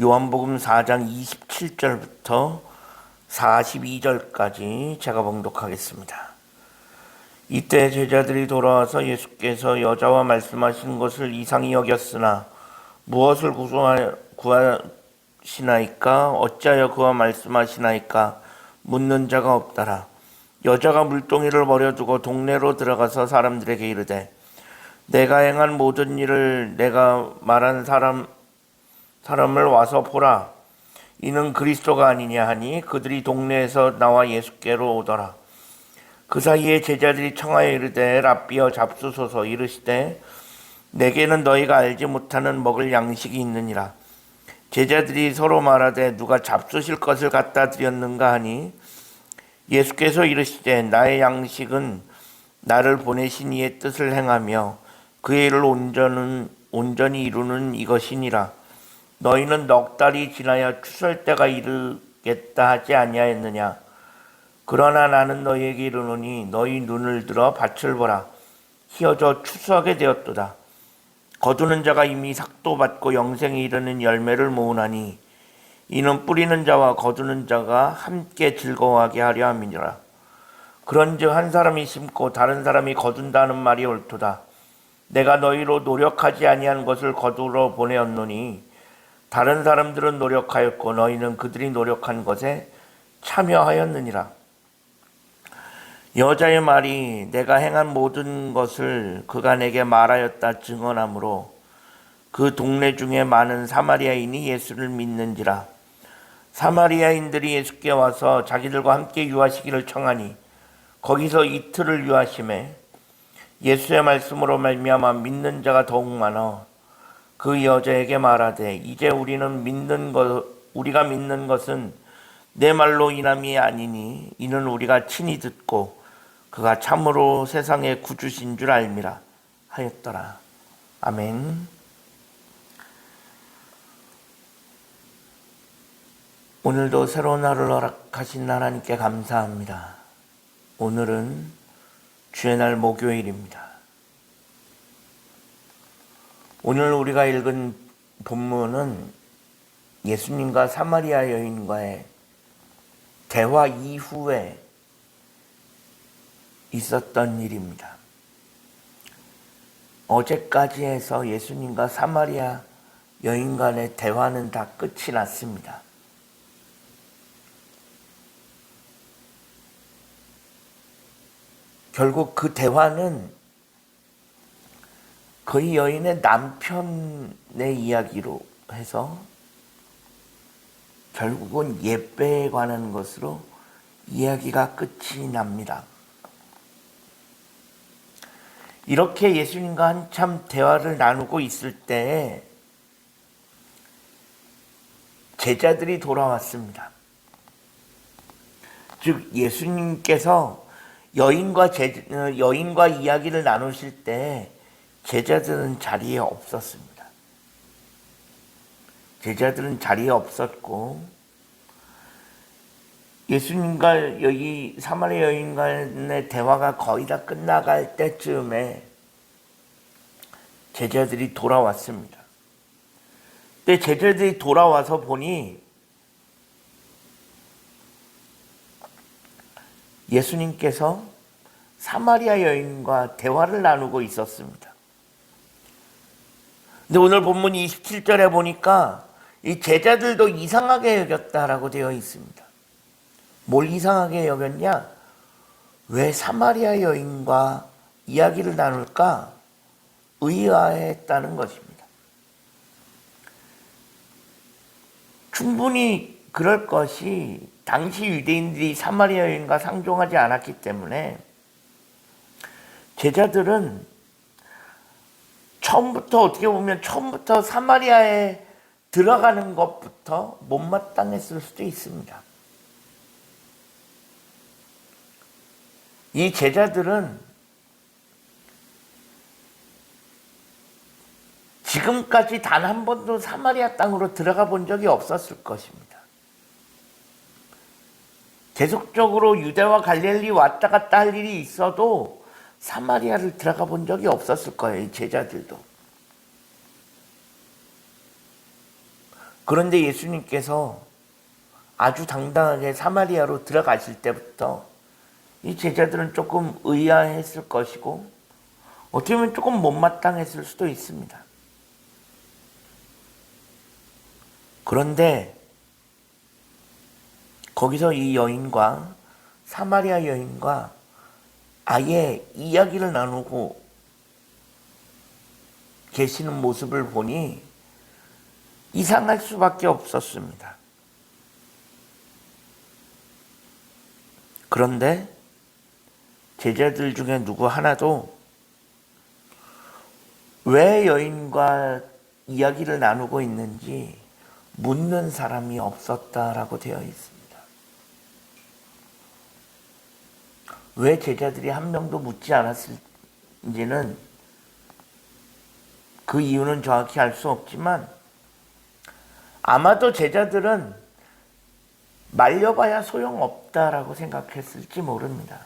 요한복음 4장 27절부터 42절까지 제가 봉독하겠습니다. 이때 제자들이 돌아와서 예수께서 여자와 말씀하신 것을 이상히 여겼으나 무엇을 구하- 구하시나이까 어찌하여 그와 말씀하시나이까 묻는 자가 없더라. 여자가 물동이를 버려두고 동네로 들어가서 사람들에게 이르되 내가 행한 모든 일을 내가 말한 사람 사람을 와서 보라. 이는 그리스도가 아니냐 하니 그들이 동네에서 나와 예수께로 오더라. 그 사이에 제자들이 청하여 이르되 랍비여 잡수소서 이르시되 내게는 너희가 알지 못하는 먹을 양식이 있느니라. 제자들이 서로 말하되 누가 잡수실 것을 갖다 드렸는가 하니 예수께서 이르시되 나의 양식은 나를 보내신 이의 뜻을 행하며 그의 일을 온전은 온전히 이루는 이것이니라. 너희는 넉 달이 지나야 추설 때가 이르겠다 하지 아니하였느냐? 그러나 나는 너희에게 이르노니 너희 눈을 들어 밭을 보라. 희어져 추수하게 되었도다. 거두는 자가 이미 삭도 받고 영생에 이르는 열매를 모으나니 이는 뿌리는 자와 거두는 자가 함께 즐거워하게 하려 함이니라. 그런즉 한 사람이 심고 다른 사람이 거둔다는 말이 옳도다. 내가 너희로 노력하지 아니한 것을 거두러 보내었노니 다른 사람들은 노력하였고 너희는 그들이 노력한 것에 참여하였느니라. 여자의 말이 내가 행한 모든 것을 그가 내게 말하였다 증언하므로 그 동네 중에 많은 사마리아인이 예수를 믿는지라. 사마리아인들이 예수께 와서 자기들과 함께 유하시기를 청하니 거기서 이틀을 유하심에 예수의 말씀으로 말미암아 믿는 자가 더욱 많아 그 여자에게 말하되 이제 우리는 믿는 것 우리가 믿는 것은 내 말로 인함이 아니니 이는 우리가 친히 듣고 그가 참으로 세상의 구주신 줄 알미라 하였더라 아멘. 오늘도 새로운 하루를 허락하신 하나님께 감사합니다. 오늘은 주의 날 목요일입니다. 오늘 우리가 읽은 본문은 예수님과 사마리아 여인과의 대화 이후에 있었던 일입니다. 어제까지 해서 예수님과 사마리아 여인 간의 대화는 다 끝이 났습니다. 결국 그 대화는 그 여인의 남편의 이야기로 해서 결국은 예배에 관한 것으로 이야기가 끝이 납니다. 이렇게 예수님과 한참 대화를 나누고 있을 때 제자들이 돌아왔습니다. 즉 예수님께서 여인과 제, 어, 여인과 이야기를 나누실 때 제자들은 자리에 없었습니다. 제자들은 자리에 없었고 예수님과 여기 사마리아 여인 간의 대화가 거의 다 끝나갈 때쯤에 제자들이 돌아왔습니다. 근데 제자들이 돌아와서 보니 예수님께서 사마리아 여인과 대화를 나누고 있었습니다. 근데 오늘 본문 27절에 보니까 이 제자들도 이상하게 여겼다라고 되어 있습니다. 뭘 이상하게 여겼냐? 왜 사마리아 여인과 이야기를 나눌까? 의아했다는 것입니다. 충분히 그럴 것이 당시 유대인들이 사마리아 여인과 상종하지 않았기 때문에 제자들은 처음부터 어떻게 보면 처음부터 사마리아에 들어가는 것부터 못마땅했을 수도 있습니다. 이 제자들은 지금까지 단 한 번도 사마리아 땅으로 들어가 본 적이 없었을 것입니다. 계속적으로 유대와 갈릴리 왔다 갔다 할 일이 있어도 사마리아를 들어가 본 적이 없었을 거예요, 이 제자들도. 그런데 예수님께서 아주 당당하게 사마리아로 들어가실 때부터 이 제자들은 조금 의아했을 것이고 어떻게 보면 조금 못마땅했을 수도 있습니다. 그런데 거기서 이 여인과 사마리아 여인과 아예 이야기를 나누고 계시는 모습을 보니 이상할 수밖에 없었습니다. 그런데 제자들 중에 누구 하나도 왜 여인과 이야기를 나누고 있는지 묻는 사람이 없었다라고 되어 있습니다. 왜 제자들이 한 명도 묻지 않았을지는 그 이유는 정확히 알 수 없지만 아마도 제자들은 말려봐야 소용없다라고 생각했을지 모릅니다.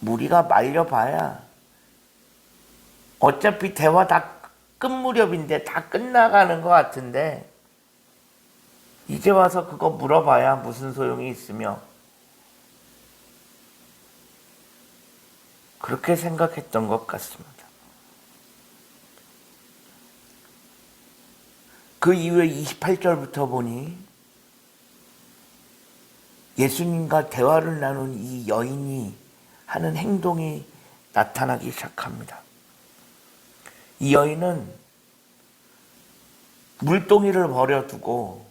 무리가 말려봐야 어차피 대화 다 끝 무렵인데 다 끝나가는 것 같은데 이제 와서 그거 물어봐야 무슨 소용이 있으며 그렇게 생각했던 것 같습니다. 그 이후에 28절부터 보니 예수님과 대화를 나눈 이 여인이 하는 행동이 나타나기 시작합니다. 이 여인은 물동이를 버려두고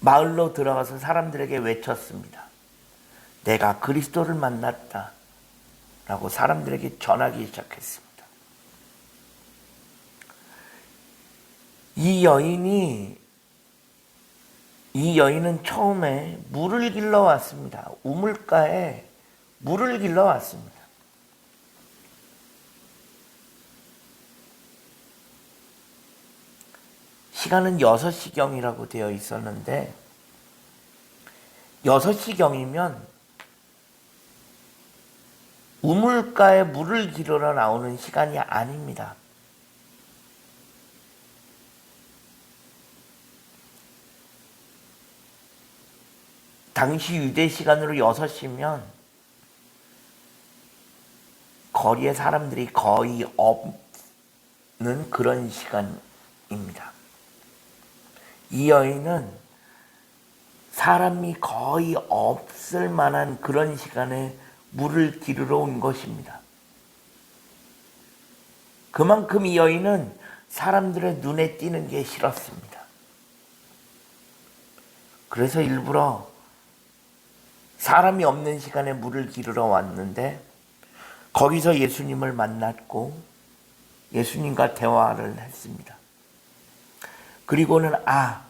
마을로 들어가서 사람들에게 외쳤습니다. 내가 그리스도를 만났다. 라고 사람들에게 전하기 시작했습니다. 이 여인이 이 여인은 처음에 물을 길러 왔습니다. 우물가에 물을 길러 왔습니다. 시간은 6시경이라고 되어 있었는데 6시경이면 우물가에 물을 기르러 나오는 시간이 아닙니다. 당시 유대 시간으로 6시면 거리에 사람들이 거의 없는 그런 시간입니다. 이 여인은 사람이 거의 없을 만한 그런 시간에 물을 기르러 온 것입니다. 그만큼 이 여인은 사람들의 눈에 띄는 게 싫었습니다. 그래서 일부러 사람이 없는 시간에 물을 기르러 왔는데 거기서 예수님을 만났고 예수님과 대화를 했습니다. 그리고는 아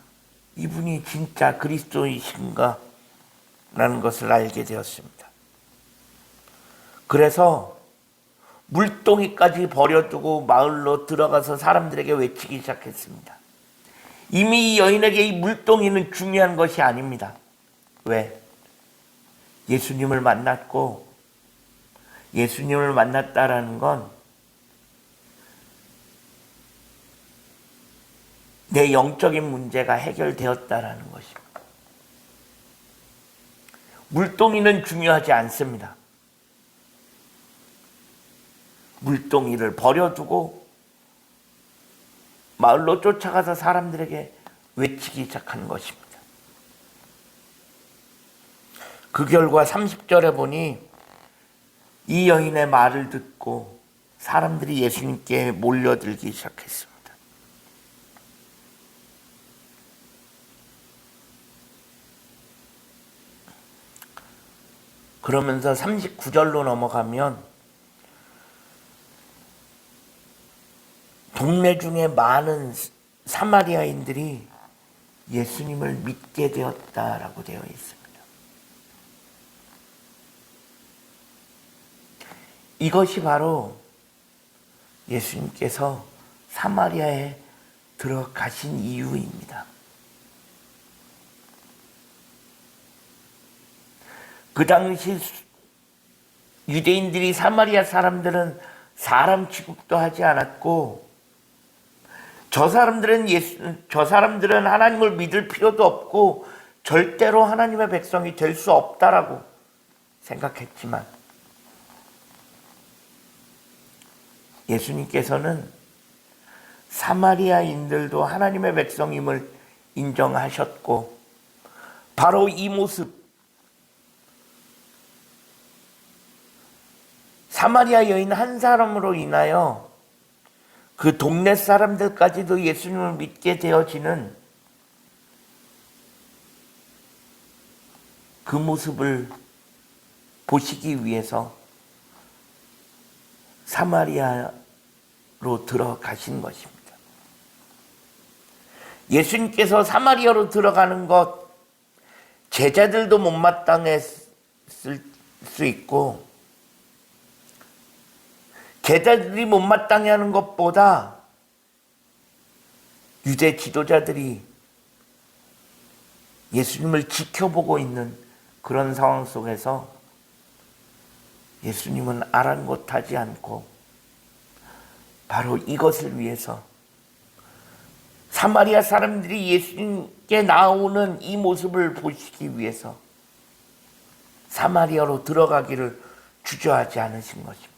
이분이 진짜 그리스도이신가 라는 것을 알게 되었습니다. 그래서 물동이까지 버려두고 마을로 들어가서 사람들에게 외치기 시작했습니다. 이미 이 여인에게 이 물동이는 중요한 것이 아닙니다. 왜? 예수님을 만났고 예수님을 만났다라는 건 내 영적인 문제가 해결되었다라는 것입니다. 물동이는 중요하지 않습니다. 물동이를 버려두고 마을로 쫓아가서 사람들에게 외치기 시작한 것입니다. 그 결과 30절에 보니 이 여인의 말을 듣고 사람들이 예수님께 몰려들기 시작했습니다. 그러면서 39절로 넘어가면 동네 중에 많은 사마리아인들이 예수님을 믿게 되었다라고 되어 있습니다. 이것이 바로 예수님께서 사마리아에 들어가신 이유입니다. 그 당시 유대인들이 사마리아 사람들은 사람 취급도 하지 않았고 저 사람들은 예수 저 사람들은 하나님을 믿을 필요도 없고 절대로 하나님의 백성이 될 수 없다라고 생각했지만 예수님께서는 사마리아인들도 하나님의 백성임을 인정하셨고 바로 이 모습 사마리아 여인 한 사람으로 인하여 그 동네 사람들까지도 예수님을 믿게 되어지는 그 모습을 보시기 위해서 사마리아로 들어가신 것입니다. 예수님께서 사마리아로 들어가는 것 제자들도 못마땅했을 수 있고 제자들이 못마땅해 하는 것보다 유대 지도자들이 예수님을 지켜보고 있는 그런 상황 속에서 예수님은 아랑곳하지 않고 바로 이것을 위해서 사마리아 사람들이 예수님께 나오는 이 모습을 보시기 위해서 사마리아로 들어가기를 주저하지 않으신 것입니다.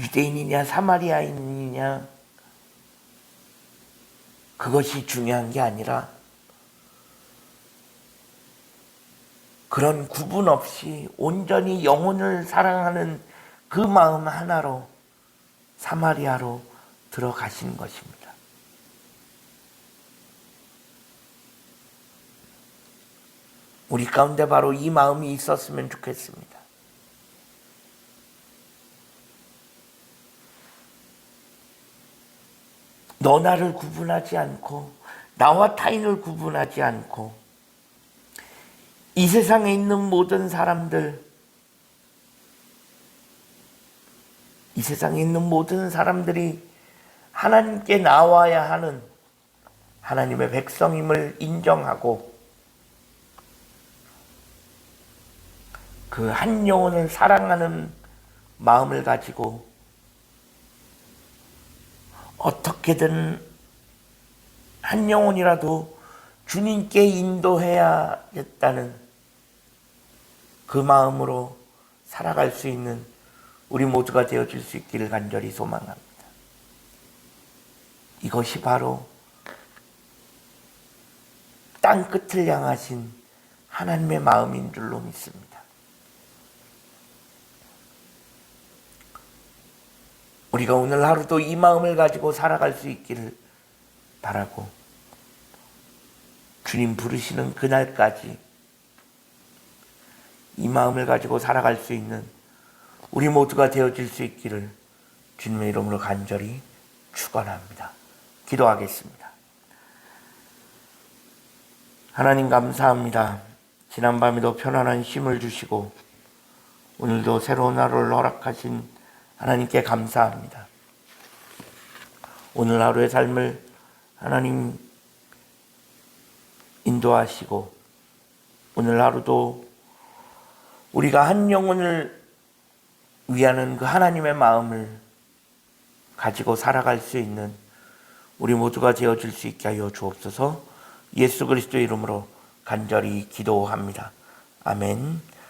유대인이냐 사마리아인이냐 그것이 중요한 게 아니라 그런 구분 없이 온전히 영혼을 사랑하는 그 마음 하나로 사마리아로 들어가신 것입니다. 우리 가운데 바로 이 마음이 있었으면 좋겠습니다. 너 나를 구분하지 않고 나와 타인을 구분하지 않고 이 세상에 있는 모든 사람들 이 세상에 있는 모든 사람들이 하나님께 나와야 하는 하나님의 백성임을 인정하고 그 한 영혼을 사랑하는 마음을 가지고 어떻게든 한 영혼이라도 주님께 인도해야겠다는 그 마음으로 살아갈 수 있는 우리 모두가 되어줄 수 있기를 간절히 소망합니다. 이것이 바로 땅 끝을 향하신 하나님의 마음인 줄로 믿습니다. 우리가 오늘 하루도 이 마음을 가지고 살아갈 수 있기를 바라고 주님 부르시는 그날까지 이 마음을 가지고 살아갈 수 있는 우리 모두가 되어질 수 있기를 주님의 이름으로 간절히 축원합니다. 기도하겠습니다. 하나님 감사합니다. 지난 밤에도 편안한 쉼을 주시고 오늘도 새로운 하루를 허락하신 하나님께 감사합니다. 오늘 하루의 삶을 하나님 인도하시고 오늘 하루도 우리가 한 영혼을 위하는 그 하나님의 마음을 가지고 살아갈 수 있는 우리 모두가 되어줄 수 있게 하여 주옵소서 예수 그리스도 이름으로 간절히 기도합니다. 아멘.